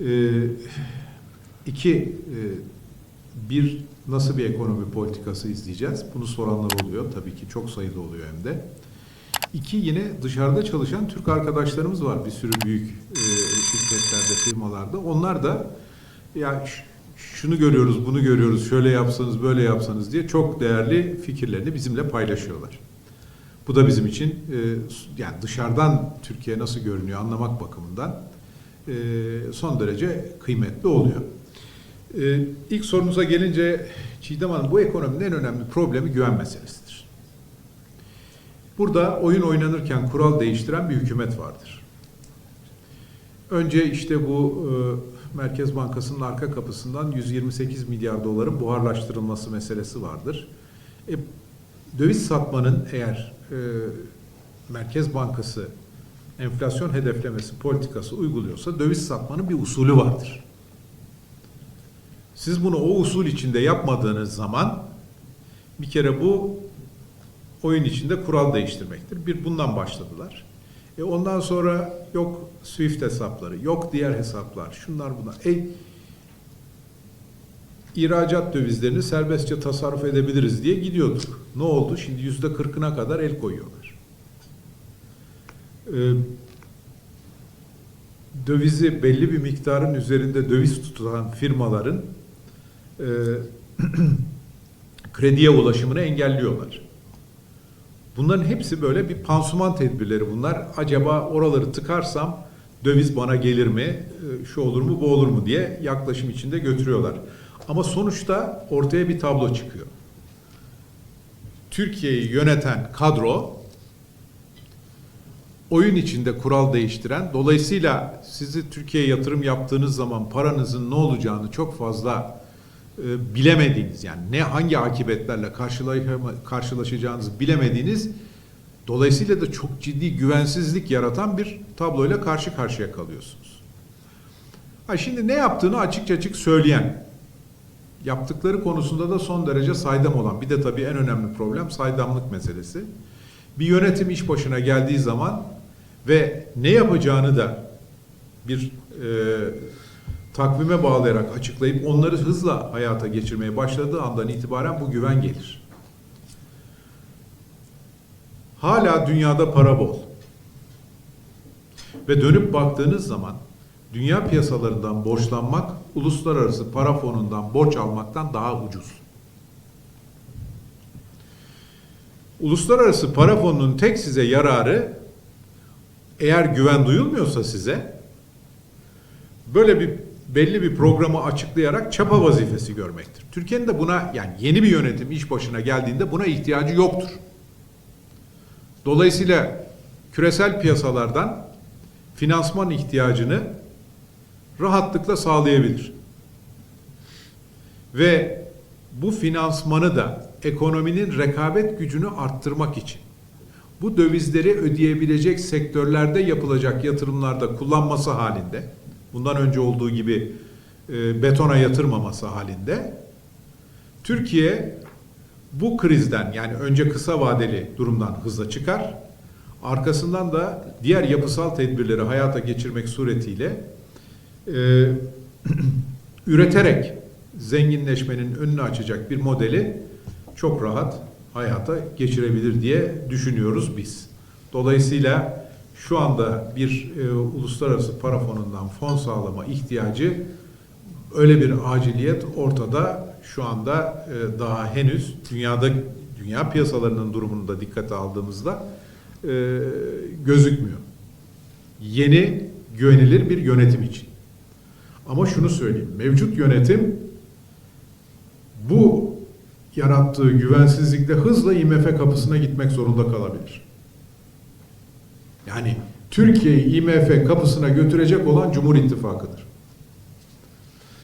Ee, iki, e, bir nasıl bir ekonomi politikası izleyeceğiz? Bunu soranlar oluyor. Tabii ki çok sayıda oluyor hem de. İki, yine dışarıda çalışan Türk arkadaşlarımız var bir sürü büyük e, şirketlerde, firmalarda. Onlar da ya şunu görüyoruz, bunu görüyoruz, şöyle yapsanız, böyle yapsanız diye çok değerli fikirlerini bizimle paylaşıyorlar. Bu da bizim için e, yani dışarıdan Türkiye nasıl görünüyor anlamak bakımından son derece kıymetli oluyor. E, ilk sorunuza gelince Çiğdem Hanım bu ekonominin en önemli problemi güven meselesidir. Burada oyun oynanırken kural değiştiren bir hükümet vardır. Önce işte bu e, Merkez Bankası'nın arka kapısından 128 milyar doların buharlaştırılması meselesi vardır. E, döviz satmanın eğer e, Merkez Bankası enflasyon hedeflemesi politikası uyguluyorsa döviz satmanın bir usulü vardır. Siz bunu o usul içinde yapmadığınız zaman bir kere bu oyun içinde kural değiştirmektir. Bir bundan başladılar. E ondan sonra yok Swift hesapları, yok diğer hesaplar, şunlar bunlar. E, ihracat dövizlerini serbestçe tasarruf edebiliriz diye gidiyorduk. Ne oldu? Şimdi yüzde kırkına kadar el koyuyorlar. E, dövizi belli bir miktarın üzerinde döviz tutulan firmaların e, krediye ulaşımını engelliyorlar. Bunların hepsi böyle bir pansuman tedbirleri bunlar. Acaba oraları tıkarsam döviz bana gelir mi, e, şu olur mu, bu olur mu diye yaklaşım içinde götürüyorlar. Ama sonuçta ortaya bir tablo çıkıyor. Türkiye'yi yöneten kadro oyun içinde kural değiştiren, dolayısıyla sizi Türkiye'ye yatırım yaptığınız zaman paranızın ne olacağını çok fazla e, bilemediğiniz yani ne hangi akibetlerle karşılaşa- karşılaşacağınızı bilemediğiniz dolayısıyla da çok ciddi güvensizlik yaratan bir tabloyla karşı karşıya kalıyorsunuz. Ha şimdi ne yaptığını açık açık söyleyen yaptıkları konusunda da son derece saydam olan bir de tabii en önemli problem saydamlık meselesi. Bir yönetim iş başına geldiği zaman ve ne yapacağını da bir e, takvime bağlayarak açıklayıp onları hızla hayata geçirmeye başladığı andan itibaren bu güven gelir. Hala dünyada para bol. Ve dönüp baktığınız zaman dünya piyasalarından borçlanmak uluslararası para fonundan borç almaktan daha ucuz. Uluslararası para fonunun tek size yararı eğer güven duyulmuyorsa size böyle bir belli bir programı açıklayarak çapa vazifesi görmektir. Türkiye'nin de buna yani yeni bir yönetim iş başına geldiğinde buna ihtiyacı yoktur. Dolayısıyla küresel piyasalardan finansman ihtiyacını rahatlıkla sağlayabilir. Ve bu finansmanı da ekonominin rekabet gücünü arttırmak için bu dövizleri ödeyebilecek sektörlerde yapılacak yatırımlarda kullanması halinde bundan önce olduğu gibi e, betona yatırmaması halinde Türkiye bu krizden yani önce kısa vadeli durumdan hızla çıkar. Arkasından da diğer yapısal tedbirleri hayata geçirmek suretiyle e, üreterek zenginleşmenin önünü açacak bir modeli çok rahat hayata geçirebilir diye düşünüyoruz biz. Dolayısıyla şu anda bir e, uluslararası para fonundan fon sağlama ihtiyacı öyle bir aciliyet ortada şu anda e, daha henüz dünyada dünya piyasalarının durumunu da dikkate aldığımızda e, gözükmüyor. Yeni güvenilir bir yönetim için. Ama şunu söyleyeyim. Mevcut yönetim bu yarattığı güvensizlikle hızla IMF kapısına gitmek zorunda kalabilir. Yani Türkiye'yi IMF kapısına götürecek olan Cumhur İttifakı'dır.